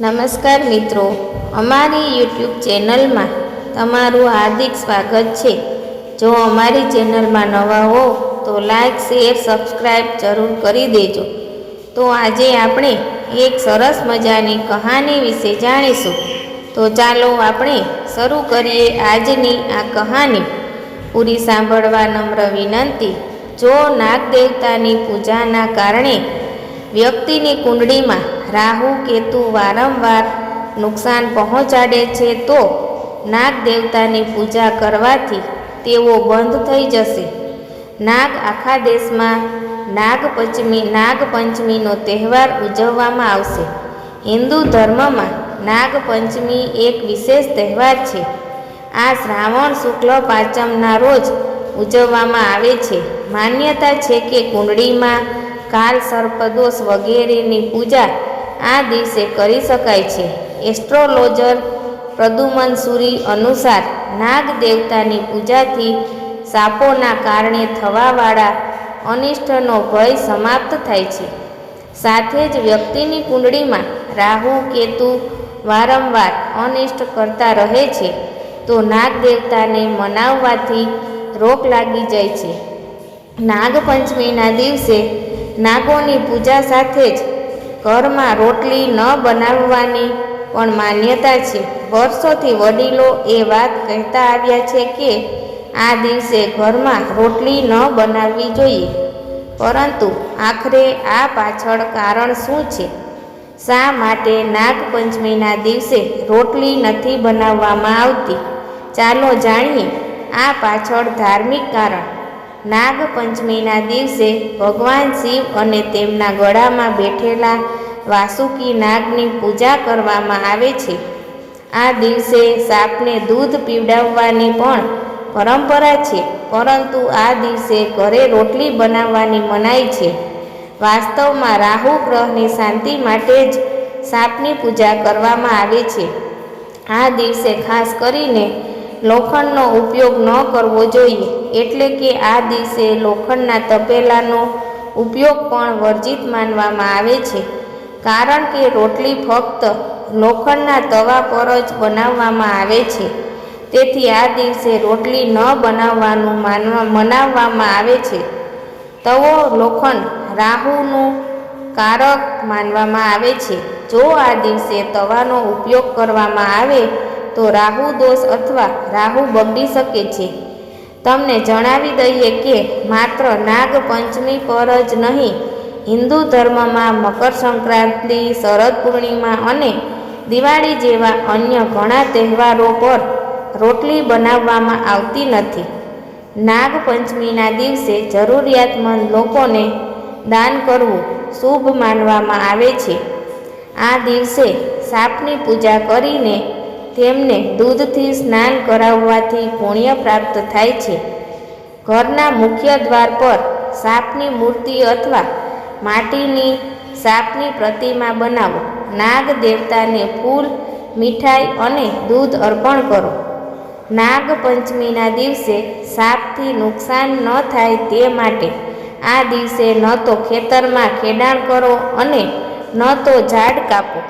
નમસ્કાર મિત્રો. અમારી યુટ્યુબ ચેનલમાં તમારું હાર્દિક સ્વાગત છે. જો અમારી ચેનલમાં નવા હો, તો લાઈક શેર સબસ્ક્રાઈબ જરૂર કરી દેજો. તો આજે આપણે એક સરસ મજાની કહાની વિશે જાણીશું. તો ચાલો આપણે શરૂ કરીએ આજની આ કહાની. પૂરી સાંભળવા નમ્ર વિનંતી. જો નાગ દેવતાની પૂજાના કારણે વ્યક્તિની કુંડળીમાં રાહુ કેતુ વારંવાર નુકસાન પહોંચાડે છે તો નાગ દેવતાની પૂજા કરવાથી તેઓ બંધ થઈ જશે. નાગ આખા દેશમાં નાગપંચમી નાગપંચમીનો તહેવાર ઉજવવામાં આવશે. હિન્દુ ધર્મમાં નાગપંચમી એક વિશેષ તહેવાર છે. આ શ્રાવણ શુક્લ પાંચમના રોજ ઉજવવામાં આવે છે. માન્યતા છે કે કુંડળીમાં કાલ સર્પદોષ વગેરેની પૂજા આ દિવસે કરી શકાય છે. એસ્ટ્રોલોજર પ્રદુમન સુરી અનુસાર નાગ દેવતાની પૂજાથી સાપોના કારણે થવાવાળા અનિષ્ટનો ભય સમાપ્ત થાય છે. સાથે જ વ્યક્તિની કુંડળીમાં રાહુ, કેતુ વારંવાર અનિષ્ટ કરતા રહે છે, તો નાગ દેવતાને મનાવવાથી રોક લાગી જાય છે. નાગપંચમીના દિવસે નાગોની પૂજા સાથે જ ઘરમાં રોટલી ન બનાવવાની પણ માન્યતા છે. વર્ષોથી વડીલો એ વાત કહેતા આવ્યા છે કે આ દિવસે ઘરમાં રોટલી ન બનાવવી જોઈએ. પરંતુ આખરે આ પાછળ કારણ શું છે? શા માટે નાગપંચમીના દિવસે રોટલી નથી બનાવવામાં આવતી? ચાલો જાણીએ આ પાછળ ધાર્મિક કારણ. નાગપંચમીના દિવસે ભગવાન શિવ અને તેમના ગળામાં બેઠેલા વાસુકી નાગની પૂજા કરવામાં આવે છે. આ દિવસે સાપને દૂધ પીવડાવવાની પણ પરંપરા છે, પરંતુ આ દિવસે ઘરે રોટલી બનાવવાની મનાઈ છે. વાસ્તવમાં રાહુ ગ્રહની શાંતિ માટે જ સાપની પૂજા કરવામાં આવે છે. આ દિવસે ખાસ કરીને લોખંડનો ઉપયોગ ન કરવો જોઈએ. એટલે કે આ દિવસે લોખંડના તપેલાનો ઉપયોગ પણ વર્જિત માનવામાં આવે છે. કારણ કે રોટલી ફક્ત લોખંડના તવા પર જ બનાવવામાં આવે છે. તેથી આ દિવસે રોટલી ન બનાવવાનું માનવા, મનાવવામાં આવે છે. તવો લોખંડ રાહુનું કારક માનવામાં આવે છે. જો આ દિવસે તવાનો ઉપયોગ કરવામાં આવે તો રાહુ દોષ અથવા રાહુ બગડી શકે છે. તમને જણાવી દઈએ કે માત્ર નાગપંચમી પર જ નહીં, હિન્દુ ધર્મમાં મકર સંક્રાંતિ, શરદ પૂર્ણિમા અને દિવાળી જેવા અન્ય ઘણા તહેવારો પર રોટલી બનાવવામાં આવતી નથી. નાગપંચમીના દિવસે જરૂરિયાતમંદ લોકોને દાન કરવું શુભ માનવામાં આવે છે. આ દિવસે સાપની પૂજા કરીને તેમને દૂધથી સ્નાન કરાવવાથી પુણ્ય પ્રાપ્ત થાય છે. ઘરના મુખ્ય દ્વાર પર સાપની મૂર્તિ અથવા માટીની સાપની પ્રતિમા બનાવો. નાગ દેવતાને ફૂલ, મીઠાઈ અને દૂધ અર્પણ કરો. નાગપંચમીના દિવસે સાપથી નુકસાન ન થાય તે માટે આ દિવસે ન તો ખેતરમાં ખેડાણ કરો અને ન તો ઝાડ કાપો.